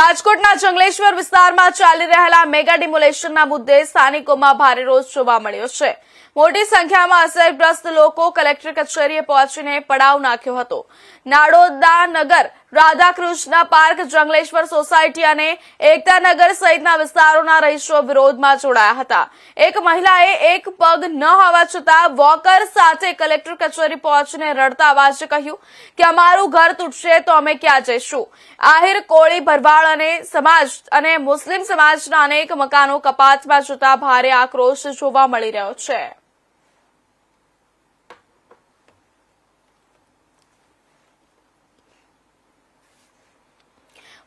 રાજકોટના જંગલેશ્વર વિસ્તારમાં ચાલી રહેલા મેગા ડિમોલેશનના મુદ્દે સ્થાનિકોમાં ભારે રોષ જોવા મળ્યો છે. મોટી સંખ્યામાં અસરગ્રસ્ત લોકો કલેક્ટર કચેરીએ પહોંચીને પડાવ નાખ્યો હતો. નાડોદા નગર રાધાકૃષ્ણ પાર્ક, જંગલેશ્વર સોસાયટી અને એકતાનગર સહિતના વિસ્તારોના રહીશો વિરોધમાં જોડાયા હતા. એક મહિલાએ એક પગ ન હોવા છતાં વોકર સાથે કલેક્ટર કચેરી પહોંચીને રડતા અવાજે કહ્યું કે અમારું ઘર તૂટશે તો અમે ક્યાં જઈશું? આહિર, કોળી, ભરવાડ અને સમાજ અને મુસ્લિમ સમાજના અનેક મકાનો કપાતમાં જતા ભારે આક્રોશ જોવા મળી રહ્યો છે.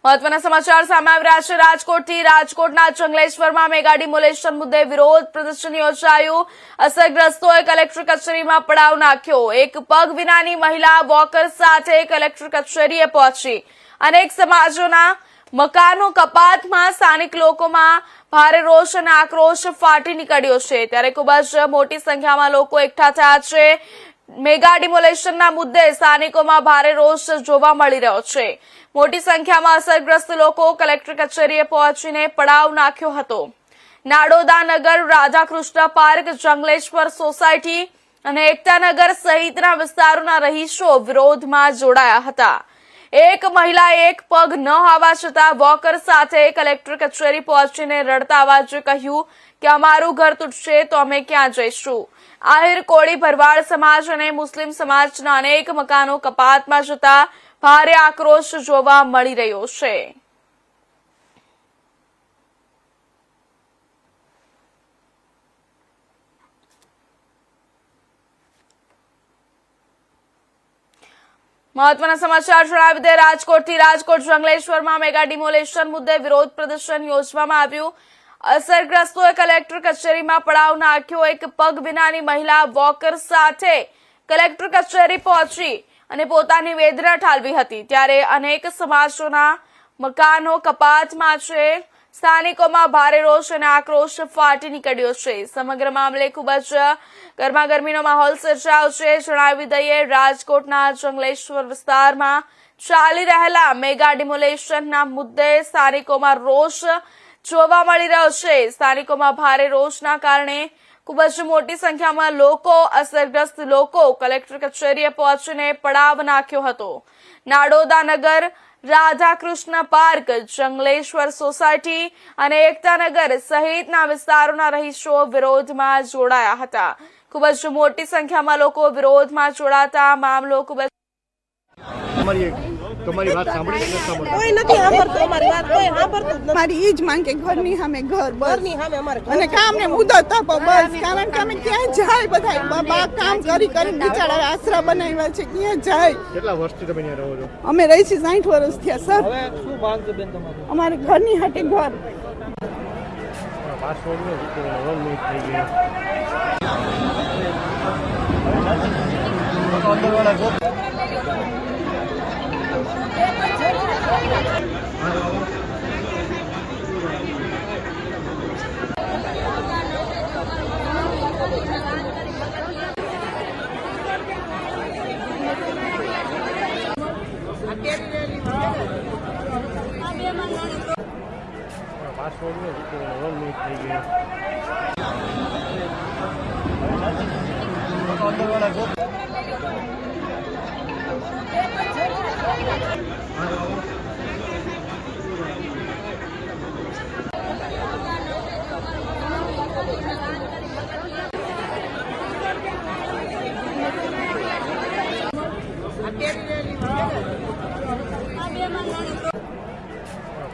મહત્વના સમાચાર સામે આવી છે. રાજકોટથી રાજકોટના ચંગલેશ્વરમાં મેગા ડિમોલેશન મુદ્દે વિરોધ પ્રદર્શન યોજાયું. અસરગ્રસ્તોએ કલેક્ટર કચેરીમાં પડાવ નાખ્યો. એક પગ વિનાની મહિલા વોકર સાથે કલેક્ટર કચેરીએ પહોંચી. અનેક સમાજોના મકાનો કપાતમાં સ્થાનિક લોકોમાં ભારે રોષ અને આક્રોશ ફાટી નીકળ્યો છે. ત્યારે ખૂબ જ મોટી સંખ્યામાં લોકો એકઠા થયા છે. મેગા ડિમોલેશનના મુદ્દે સ્થાનિકોમાં ભારે રોષ જોવા મળી રહ્યો છે. મોટી સંખ્યામાં અસરગ્રસ્ત લોકો કલેક્ટર કચેરીએ પહોંચીને પડાવ નાખ્યો હતો. નાડોદા નગર, રાધાકૃષ્ણ પાર્ક, જંગલેશ્વર સોસાયટી અને એકતાનગર સહિતના વિસ્તારોના રહીશો વિરોધમાં જોડાયા હતા. એક મહિલા એક પગ ન હોવા છતાં વોકર સાથે કલેક્ટર કચેરી પહોંચીને રડતા અવાજે કહ્યું કે અમારું ઘર તૂટશે તો અમે ક્યાં જઈશું? આહિર કોળી ભરવાડ સમાજ અને મુસ્લિમ સમાજના અનેક મકાનો કપાતમાં જતા ભારે આક્રોશ જોવા મળી રહ્યો છે. મહત્વના સમાચાર જણાવી દે. રાજકોટથી રાજકોટ જંગલેશ્વરમાં મેગા ડિમોલેશન મુદ્દે વિરોધ પ્રદર્શન યોજવામાં આવ્યું. અસરગ્રસ્તોએ કલેક્ટર કચેરીમાં પડાવ નાખ્યો. એક પગ વિનાની મહિલા વોકર સાથે કલેક્ટર કચેરી પહોંચી અને પોતાની વેદના ઠાલવી હતી. ત્યારે અનેક સમાજોના મકાનો કપાતમાં છે. સ્થાનિકોમાં ભારે રોષ અને આક્રોશ ફાટી નીકળ્યો છે. સમગ્ર મામલે ખૂબ જ ગરમાગરમીનો માહોલ સર્જાયો છે. જણાવી દઈએ, રાજકોટના જંગલેશ્વર વિસ્તારમાં ચાલી રહેલા મેગા ડિમોલેશનના મુદ્દે સ્થાનિકોમાં રોષ જોવા મળી રહ્યો છે. સ્થાનિકોમાં ભારે રોષના કારણે ખૂબ જ મોટી સંખ્યામાં લોકો, અસરગ્રસ્ત લોકો કલેક્ટર કચેરીએ પહોંચીને પડાવ નાખ્યો હતો. નાડોદા નગર રાધાકૃષ્ણ પાર્ક, જંગલેશ્વર સોસાયટી અને એકતાનગર સહિતના વિસ્તારોના રહીશો વિરોધમાં જોડાયા હતા. ખૂબ જ મોટી સંખ્યામાં લોકો વિરોધમાં જોડાતા મામલો ખૂબ જ તમારી વાત સાંભળી કે નથી સાંભળી? કોઈ નથી સાંભળતું અમારી વાત કોઈ સાંભળતું જ નથી. મારી ઈ જ માંગ કે ઘરની સામે ઘર બસ. ઘરની સામે અમારે અને કામ ને મુદત આપો બસ કારણ કે અમે ક્યાં જાય બધા બાબા કામ કરી કરી બિચારા આશરા બનાવ્યા છે ક્યાં જાય. કેટલા વર્ષથી તમે અહીંયા રહો છો? અમે રહી છીએ સાઠ વર્ષ થયા સર. હવે શું માંગ છે બેન તમારી? અમારે ઘરની હાટે ઘર. પાસપોર્ટ નો મિનિટ થઈ ગઈ પાસપોર્ટ નો વન મિનિટ થઈ ગઈ પાસપોર્ટ નો વન મિનિટ થઈ ગઈ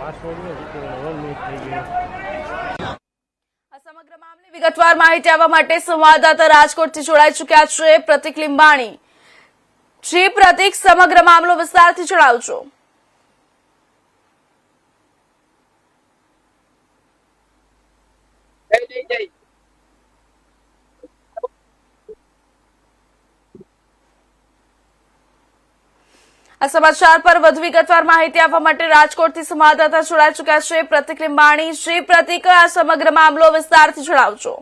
આ સમગ્ર મામલે વિગતવાર માહિતી આપવા માટે સંવાદદાતા રાજકોટથી જોડાઈ ચુક્યા છે પ્રતિક લીંબાણી. જી પ્રતિક, સમગ્ર મામલો વિસ્તારથી જણાવજો. આ સમાચાર પર વધુ વિગતવાર માહિતી આપવા માટે રાજકોટથી સંવાદદાતા જોડાઈ ચુક્યા છે. પ્રતિક લીંબાણી શ્રી પ્રતિક, આ સમગ્ર મામલો વિસ્તારથી જણાવજો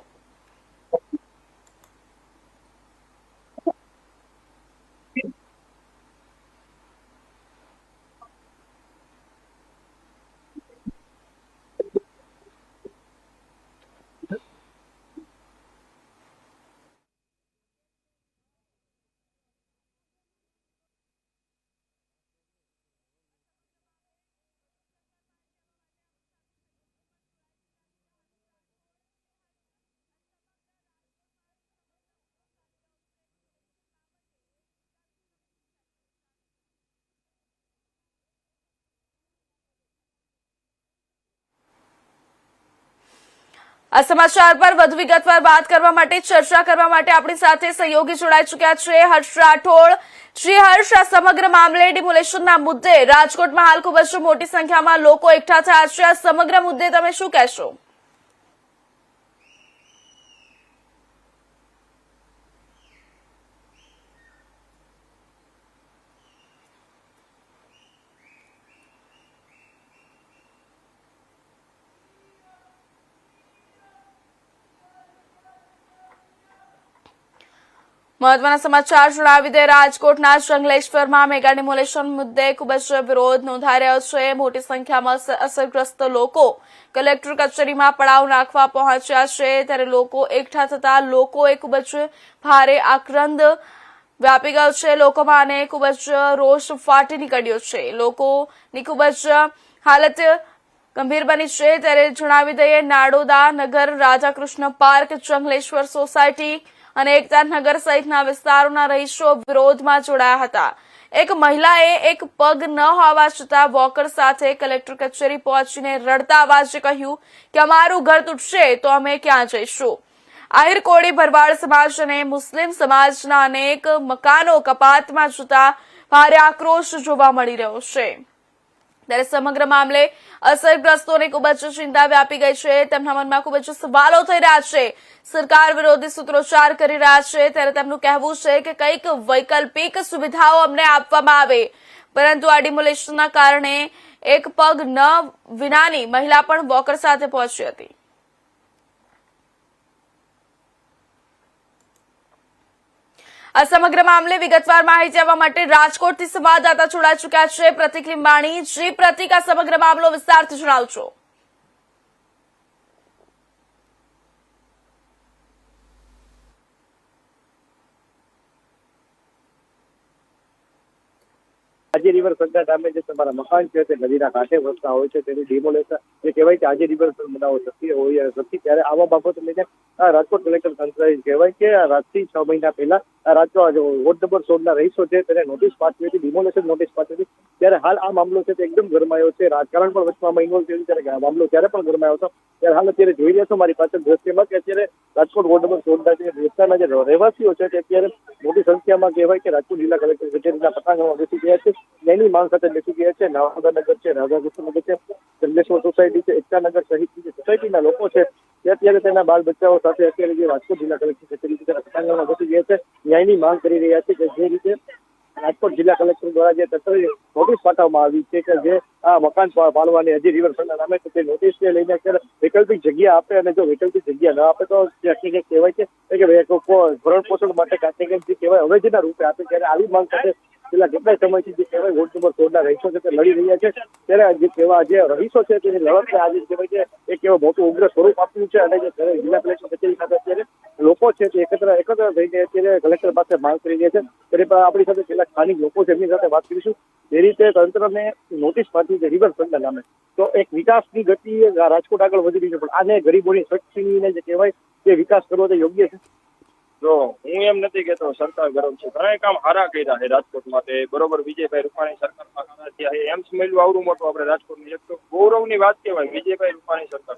આ સમાચાર પર વધુ વિગતવાર વાત કરવા માટે, ચર્ચા કરવા માટે આપણી સાથે સહયોગી જોડાઈ ચુક્યા છે હર્ષ રાઠોડ. શ્રી હર્ષ, આ સમગ્ર મામલે ડિમોલેશનના મુદ્દે રાજકોટમાં હાલ ખૂબ જ મોટી સંખ્યામાં લોકો એકઠા થયા છે. આ સમગ્ર મુદ્દે તમે શું કહેશો? મહત્વના સમાચાર જણાવી દે, રાજકોટના જંગલેશ્વરમાં મેગા ડિમોલેશન મુદ્દે ખૂબ જ વિરોધ નોંધાઈ રહ્યો છે. મોટી સંખ્યામાં અસરગ્રસ્ત લોકો કલેક્ટર કચેરીમાં પડાવ નાખવા પહોંચ્યા છે. ત્યારે લોકો એકઠા થતા લોકોએ ખૂબ જ ભારે આક્રંદ વ્યાપી ગયો છે. લોકોમાં અને ખૂબ જ રોષ ફાટી નીકળ્યો છે. લોકોની ખૂબ જ હાલત ગંભીર બની છે. ત્યારે જણાવી દઈએ, નાડોદા નગર રાધાકૃષ્ણ પાર્ક જંગલેશ્વર સોસાયટી અને એકતા નગર સહિતના વિસ્તારોના રહીશો વિરોધમાં જોડાયા હતા. એક મહિલાએ એક પગ ન હોવા છતાં વોકર સાથે કલેક્ટર કચેરી પહોંચીને રડતા અવાજે કહ્યું કે અમારું ઘર તૂટશે તો અમે ક્યાં જઈશું? આહિર કોળી ભરવાડ સમાજ અને મુસ્લિમ સમાજના અનેક મકાનો કપાતમાં જતા ભારે આક્રોશ જોવા મળી રહ્યો છે. ત્યારે સમગ્ર મામલે અસરગ્રસ્તોને ખૂબ જ ચિંતા વ્યાપી ગઈ છે. તેમના મનમાં ખૂબ જ સવાલો થઈ રહ્યા છે. સરકાર વિરોધી સૂત્રોચ્ચાર કરી રહ્યા છે. ત્યારે તેમનું કહેવું છે કે કંઈક વૈકલ્પિક સુવિધાઓ અમને આપવામાં આવે. પરંતુ આ ડિમોલેશનના કારણે એક પગ ન વિનાની મહિલા પણ વોકર સાથે પહોંચી હતી. આ સમગ્ર મામલે વિગતવાર માહિતી આપવા માટે રાજકોટથી સંવાદદાતા જોડાઈ ચુક્યા છે. પ્રતિક લીંબાણી શ્રી પ્રતિક, આ સમગ્ર મામલો વિસ્તારથી જણાવજો. આજે રિવર ફ્રન્ટના નામે જે તમારા મકાન છે તે નદીના કાંઠે વસતા હોય છે. તેનું ડિમોલેશન જે કહેવાય છે આજે રિવર બનાવો શક્ય હોય નથી ત્યારે આવા બાબતો લઈને આ રાજકોટ કલેક્ટર તંત્ર કહેવાય કે આ રાજથી છ મહિના પહેલા આ રાજકોટ વોર્ડ નંબર સોળના રહીશો છે, તેને નોટિસ પાઠવી હતી ડિમોલેશન નોટિસ પાઠવી હતી. ત્યારે હાલ આ મામલો છે તે એકદમ ગરમાયો છે. રાજકારણ પણ વચમાં ઇન્વોલ્વ થયું ત્યારે આ મામલો ત્યારે પણ ગરમાયો હતો, ત્યારે હાલ અત્યારે જોઈ રહ્યા છો મારી પાસે દ્રશ્યમાં કે અત્યારે રાજકોટ વોર્ડ નંબર સોળના જે વિસ્તારના જે રહેવાસીઓ છે તે અત્યારે મોટી સંખ્યામાં કહેવાય કે રાજકોટ જિલ્લા કલેક્ટર કચેરીના પટાંગણમાં બેસી ગયા છે. એની માંગ સાથે બેસી ગયા છે. નવાદાનગર છે, રાધાકૃષ્ણનગર છે ચંદ્રેશ્વર સોસાયટી છે, એકતાનગર સહિત સોસાયટીના લોકો છે તે અત્યારે તેના બાળ બચ્ચાઓ સાથે અત્યારે જે રાજકોટ જિલ્લા કલેક્ટર છે પટાંગણમાં બેસી ગયા છે. ન્યાયની માંગ કરી રહ્યા છે કે જે રીતે રાજકોટ જિલ્લા કલેક્ટર દ્વારા જે તંત્રએ નોટિસ પાઠવવામાં આવી છે કે જે આ મકાન પાડવાની હજી રિવરફ્રન્ટના નામે તે નોટિસને લઈને અત્યારે વૈકલ્પિક જગ્યા આપે અને જો વૈકલ્પિક જગ્યા ન આપે તો ક્યાંક કહેવાય છે કે ભરણ પોષણ માટે જે કહેવાય, અવેજીના રૂપે આપે ત્યારે આવી માંગ સાથે છેલ્લા કેટલાય સમયથી જે કહેવાય વોર્ડ નંબર સોળના રહીશો છે તે લડી રહ્યા છે. ત્યારે જે કહેવા જે રહીશો છે તેની લડતને આજે કહેવાય છે એક એવો મોટું ઉગ્ર સ્વરૂપ આપ્યું છે અને જે જિલ્લા કલેક્ટર કચેરી ખાતે અત્યારે લોકો છે તે એકત્ર એકત્ર થઈને અત્યારે કલેક્ટર પાસે માંગ કરી રહ્યા છે. ત્યારે પણ આપણી સાથે કેટલાક સ્થાનિક લોકો છે એમની સાથે વાત કરીશું. જે રીતે તંત્રને નોટિસ પાઠવી છે રિવરફ્રન્ટના નામે. તો એક વિકાસની ગતિ રાજકોટ આગળ વધી રહી છે, પણ આને ગરીબોની શક્તિને જે કહેવાય તે વિકાસ કરવો તે યોગ્ય છે. જો હું એમ નથી કેતો સરકાર ગરમ છે. ઘણા કામ હારા કર્યા છે રાજકોટ માટે. બરોબર વિજયભાઈ રૂપાણી સરકારમાં એમ્સ મળ્યું આવડું મોટું આપણે રાજકોટની એક તો ગૌરવની વાત કહેવાય વિજયભાઈ રૂપાણી સરકાર.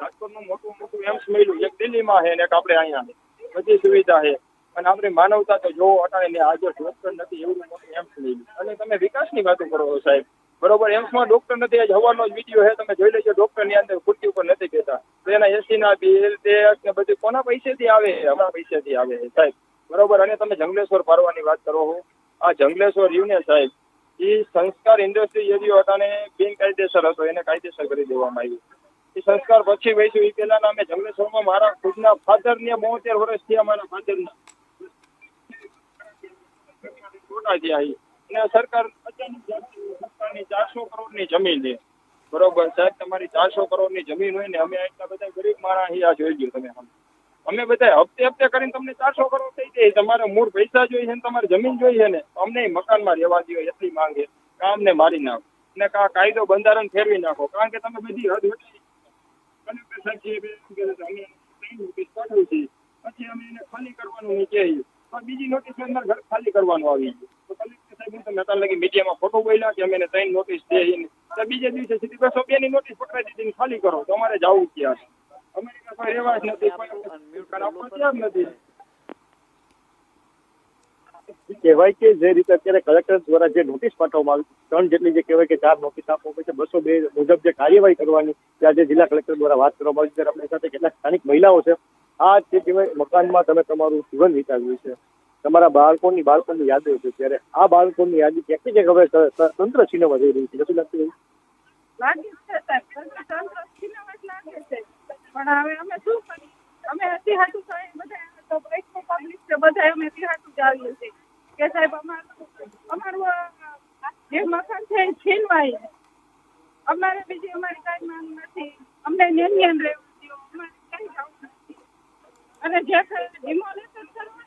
રાજકોટનું મોટું મોટું એમ્સ મળ્યું એક દિલ્હીમાં છે ને એક આપણે અહીંયા છે. બધી સુવિધા છે. અને આપણી માનવતા તો જો અટાણે આજે ડોક્ટર નથી. એવું મોટું એમ્સ મળ્યું અને તમે વિકાસની વાતો કરો સાહેબ. બરોબર, એમ્સમાં ડોક્ટર નથી, આજ હવાનો જ વીડિયો છે, તમે જોઈ લેજો ડોક્ટરની અંદર ખુરશી ઉપર નથી બેઠા તો એના એસી ના બિલ ટેક્સ બધું કોના પૈસેથી આવે? અમારા પૈસેથી આવે, સાહેબ. બરોબર, અને તમે જંગલેશ્વર પાડવાની વાત કરો છો. આ જંગલેશ્વર રહ્યું ને, સાહેબ, એ સંસ્કાર ઇન્ડસ્ટ્રી એરિયો અટાણે બિનકાયદેસર હતો, એને કાયદેસર કરી દેવામાં આવ્યું. એ સંસ્કાર પછી વહીશું એ પહેલાના અમે જંગલેશ્વરમાં મારા ખુદના ફાધર ને બોતેર વર્ષ થયા મારા ફાધર ના ખોટા થયા. અને સરકાર સરકારની ચારસો કરોડની જમીન છે. બરોબર, સાહેબ, તમારી ચારસો કરોડની જમીન હોય ને અમે આટલા બધા ગરીબ માણસ આ જોઈ ગયું તમે અમે બધા હપ્તે હપ્તે કરીને તમને ચારસો કરોડ થઈ જાય તમારે મૂળ પૈસા જોઈએ ને તમારે જમીન જોઈએ ને, અમને મકાનમાં રહેવા દો એટલી માંગે છે. કાં મારી નાખો. ને કા કાયદો બંધારણ ફેરવી નાખો. કારણ કે તમે બધી હદ છે. પછી અમે એને ખાલી કરવાનું કહીએ. બીજી નોટિસ અંદર ઘર ખાલી કરવાનું આવી ગયું. અત્યારે લગી મીડિયામાં ફોટો બોલ્યા કે અમે ત્રણ નોટિસ દે બીજે દિવસે સીધી બસો બે ની નોટિસ પકડાઈ દીધી ખાલી કરો. તો જવું ક્યાં છે? અમેરિકા કોઈ રહેવા જ નથી, કોઈ નથી. કહેવાય કે જે રીતે અત્યારે કલેક્ટર દ્વારા જે નોટિસ પાઠવવામાં આવી ત્રણ જેટલી જે કહેવાય કે ચાર નોટિસ આપવામાં છે, બસો બે મુજબ જે કાર્યવાહી કરવાની તે આજે જિલ્લા કલેક્ટર દ્વારા વાત કરવામાં આવી ત્યારે આપણી સાથે કેટલાક સ્થાનિક મહિલાઓ છે. આ જે કહેવાય મકાનમાં તમે તમારું જીવન વિતાવ્યું છે. તમારા બાળકોની બાળકોની યાદો છે ત્યારે આ બાળકોની યાદી ક્યાંક ક્યાંક હવે તંત્ર છીનવા જઈ રહ્યું છે? નથી લાગતું પણ હવે અમે શું અમે હજી હાટું બધા કે સાહેબ, અમારું અમારું જે મકાન છે છીનવાય અમારે બીજી અમારી કાંઈ માંગ નથી. અમને નેનિયન રહેવું અમારે કઈ જવું નથી. અને જે ડિમોલેશન કરવાનું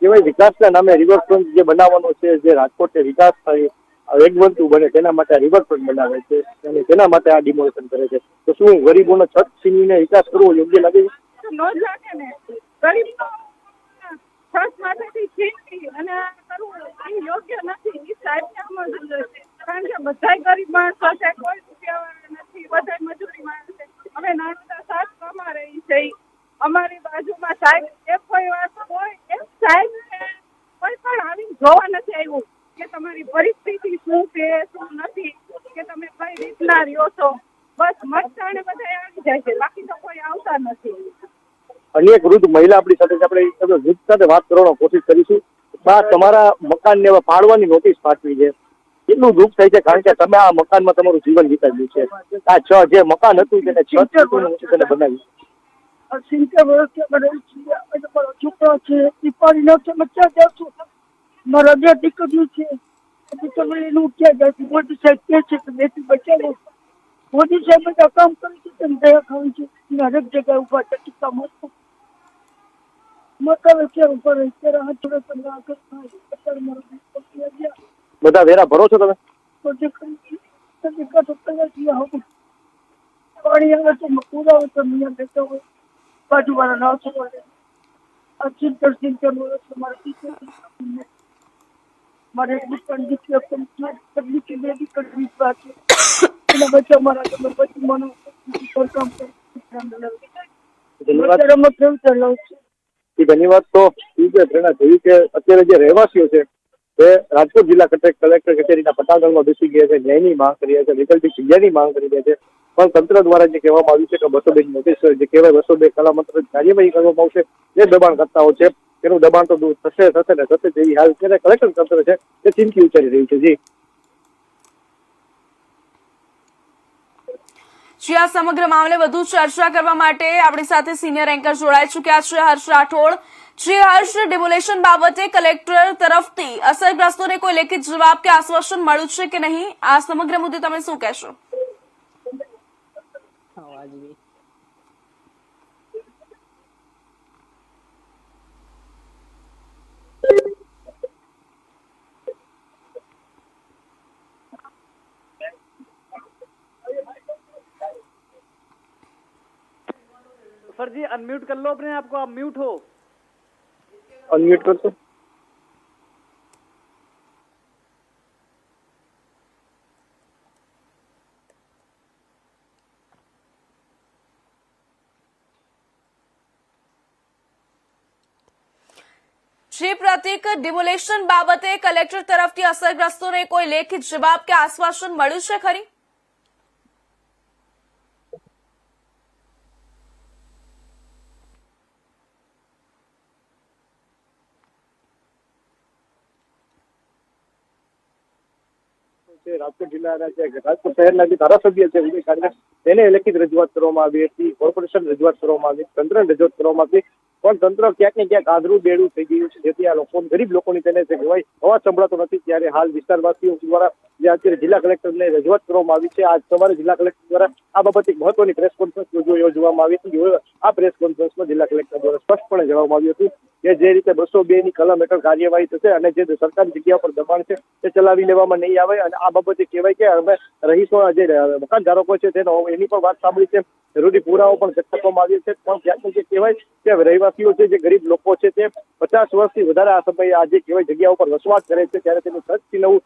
કહેવાય વિકાસના નામે રિવરફ્રન્ટ જે બનાવવાનો છે જે રાજકોટ વિકાસ થાય વેગવંતુ બને તેના માટે રિવરફ્રન્ટ બનાવે છે અને તેના માટે આ ડિમોલેશન કરે છે. તો શું ગરીબોનો છત છીનવીને વિકાસ કરવો યોગ્ય લાગે? છે નો જ લાગે ને. ગરીબ ફર્સ્ટ માથેથી છીનવી અને કરવું એ યોગ્ય નથી. એ સાહેબને સમજવું જોઈએ કારણ કે બધા ગરીબ માણસો છે કોઈ રૂપિયાવાળા નથી. બધા મજૂરી માણસ છે. અમે નાના સાત રહી છે અમારી બાજુમાં સાહેબ, એક કોઈ વાત હોય, એમ સાહેબ કોઈ પણ આવીને જોવા નથી આવ્યું કે તમારી પરિસ્થિતિ શું છે, શું નથી, કે તમે કઈ રીતના રહ્યો છો. બસ મતદાને બધા આવી જાય છે, બાકી તો કોઈ આવતા નથી. અન્ય વૃદ્ધ મહિલા આપણી સાથે આપણે વૃદ્ધ સાથે વાત કરવાનો કોશિશ કરીશું. બા, તમારા મકાનને પાડવાની નોટિસ પાઠવી છે. કેટલું દુઃખ થાય છે? કારણ કે તમે આ મકાનમાં તમારું જીવન વિતાવ્યું છે. આ છ જે મકાન હતું તેને છ તેને બનાવ્યું. છોકરો છે એ પાણી નથી અમે ક્યાં મારા બે દીકરીઓ છે. અમે તમે એનું ક્યાં જશું? મોદી સાહેબ કહે છે કે બેટી બચાવો. મોદી સાહેબ બધા કામ કરે છે તેમ દયા ખાવી છે. એના હરેક જગ્યાએ ઊભા છે ટીકા મસ્ત મકાવે ક્યાં ઉપર રહે? ત્યારે હાથ જોડે આગળ થાય અત્યારે મારો બધા વેરા ભરો છો તમે? મારે તકલીફ બે દીકરી છે એના બચ્ચા મારા તમે પછી મને ઘર ધન્યવાદ અમે કેવું ચાલુ છે વાત તો એ જે પ્રેરણા જોઈ કે અત્યારે જે રહેવાસીઓ છે તે રાજકોટ જિલ્લા કલેક્ટર કચેરીના પટાંગણમાં બેસી ગયા છે, ન્યાયની માંગ કરી રહ્યા છે, વૈકલ્પિક જગ્યાની માંગ કરી રહ્યા છે. પણ તંત્ર દ્વારા જે કહેવામાં આવ્યું છે કે બસો બે જે કહેવાય બસો બે કલામંત્ર કાર્યવાહી કરવામાં આવશે જે દબાણ કરતાઓ છે. તેનું દબાણ તો દૂર થશે થશે ને થશે જેવી હાલ છે કલેક્ટર તંત્ર છે તે ચીમકી ઉચ્ચારી રહ્યું છે. જી. જી આ સમગ્ર મામલે વધુ ચર્ચા કરવા માટે આપણી સાથે સિનિયર એન્કર જોડાઈ ચુક્યા છે, હર્ષ રાઠોડ. જી હર્ષ ડિમોલેશન બાબતે કલેક્ટર તરફથી અસરગ્રસ્તોને કોઈ લેખિત જવાબ કે આશ્વાસન મળ્યું છે કે નહીં આ સમગ્ર મુદ્દે તમે શું કહેશો सर जी अनम्यूट कर लो अपने आप को आप म्यूट हो અનમ્યુટ કરશો શ્રી પ્રતિક ડિમોલેશન બાબતે કલેક્ટર તરફથી અસરગ્રસ્તોને કોઈ લેખિત જવાબ કે આશ્વાસન મળ્યું છે ખરી? છે, રાજકોટ જિલ્લાના જે રાજકોટ શહેરના જે ધારાસભ્ય છે વિજય કાંડે તેને લેખિત રજૂઆત કરવામાં આવી હતી, કોર્પોરેશન રજૂઆત કરવામાં આવી તંત્ર રજૂઆત કરવામાં આવી પણ તંત્ર ક્યાંક ને ક્યાંક આદરું બેડું થઈ ગયું છે, જેથી આ લોકો, ગરીબ લોકોની તેને જે કહેવાય અવાજ સંભળાતો નથી, ત્યારે હાલ વિસ્તારવાસીઓ દ્વારા જે અત્યારે જિલ્લા કલેક્ટરને રજૂઆત કરવામાં આવી છે, આજ સવારે જિલ્લા કલેક્ટર દ્વારા આ બાબતે એક મહત્વની પ્રેસ કોન્ફરન્સ યોજવામાં આવી હતી આ પ્રેસ કોન્ફરન્સમાં જિલ્લા કલેક્ટર દ્વારા સ્પષ્ટપણે જણાવવામાં આવ્યું હતું. કે જે રીતે બસો બે ની કલમ હેઠળ કાર્યવાહી થશે અને જે સરકારી જગ્યા પર દબાણ છે તે ચલાવી લેવામાં નહીં આવે અને આ બાબતે કહેવાય કે હવે રહીશો, જે મકાન ધારકો છે તેનો એની પણ વાત સાંભળી છે. જરૂરી પુરાવો પણ ચકાસવામાં આવ્યો છે. પણ ક્યાંક જે કહેવાય કે રહેવાસીઓ છે, જે ગરીબ લોકો છે, તે પચાસ વર્ષથી વધારે આ સમયે આજે કહેવાય જગ્યા ઉપર વસવાટ કરે છે, ત્યારે તેનું સચ છીનવું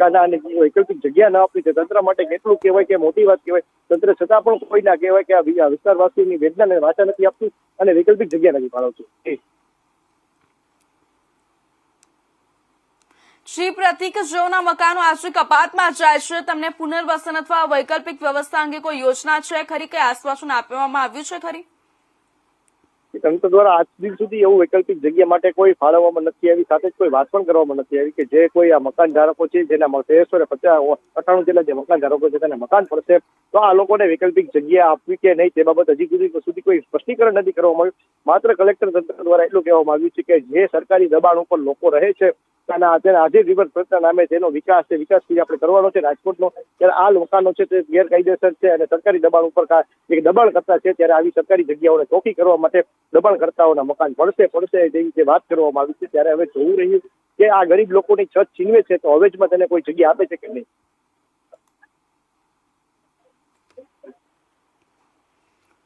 કાના અને વૈકલ્પિક જગ્યા ન આપી છે તંત્ર માટે કેટલું કહેવાય કે મોટી વાત કહેવાય. તંત્ર છતાં પણ કોઈ ના કહેવાય કે આ વિસ્તારવાસીની વેદનાને વાચા નથી આપતું અને વૈકલ્પિક જગ્યા નથી ફાળવતું. શ્રી પ્રતિક જેઓના મકાનો આશ્રય કપાતમાં જાય છે. તમને પુનર્વસન અથવા વૈકલ્પિક વ્યવસ્થા અંગે કોઈ યોજના છે ખરી? કે આશ્વાસન આપવામાં આવ્યું છે ખરી? તંત્ર દ્વારા આજ દિન સુધી એવું વૈકલ્પિક જગ્યા માટે કોઈ ફાળવવામાં નથી આવી, સાથે જ કોઈ વાત પણ કરવામાં નથી આવી કે જે કોઈ આ મકાન ધારકો છે જેના તેરસો ને પચાસ અઠાણું જેટલા જે મકાન ધારકો છે તેને મકાન પડશે તો આ લોકોને વૈકલ્પિક જગ્યા આપવી કે નહીં તે બાબત હજી સુધી સુધી કોઈ સ્પષ્ટીકરણ નથી કરવામાં આવ્યું. માત્ર કલેક્ટર તંત્ર દ્વારા એટલું કહેવામાં આવ્યું છે કે જે સરકારી દબાણ ઉપર લોકો રહે છે અને અત્યારે આજે રિવરફ્રન્ટના નામે તેનો વિકાસ છે, વિકાસ જે આપણે કરવાનો છે, રાજકોટનો, ત્યારે આ મકાનો છે તે ગેરકાયદેસર છે અને સરકારી દબાણ ઉપર એક દબાણ કરતા છે ત્યારે આવી સરકારી જગ્યાઓને ચોખ્ખી કરવા માટે દબાણકર્તાઓના મકાન પડશે પડશે જેવી જે વાત કરવામાં આવી છે. ત્યારે હવે જોવું રહ્યું કે આ ગરીબ લોકોની છત છીનવે છે તો હવેજમાં તેને કોઈ જગ્યા આપે છે કે નહીં?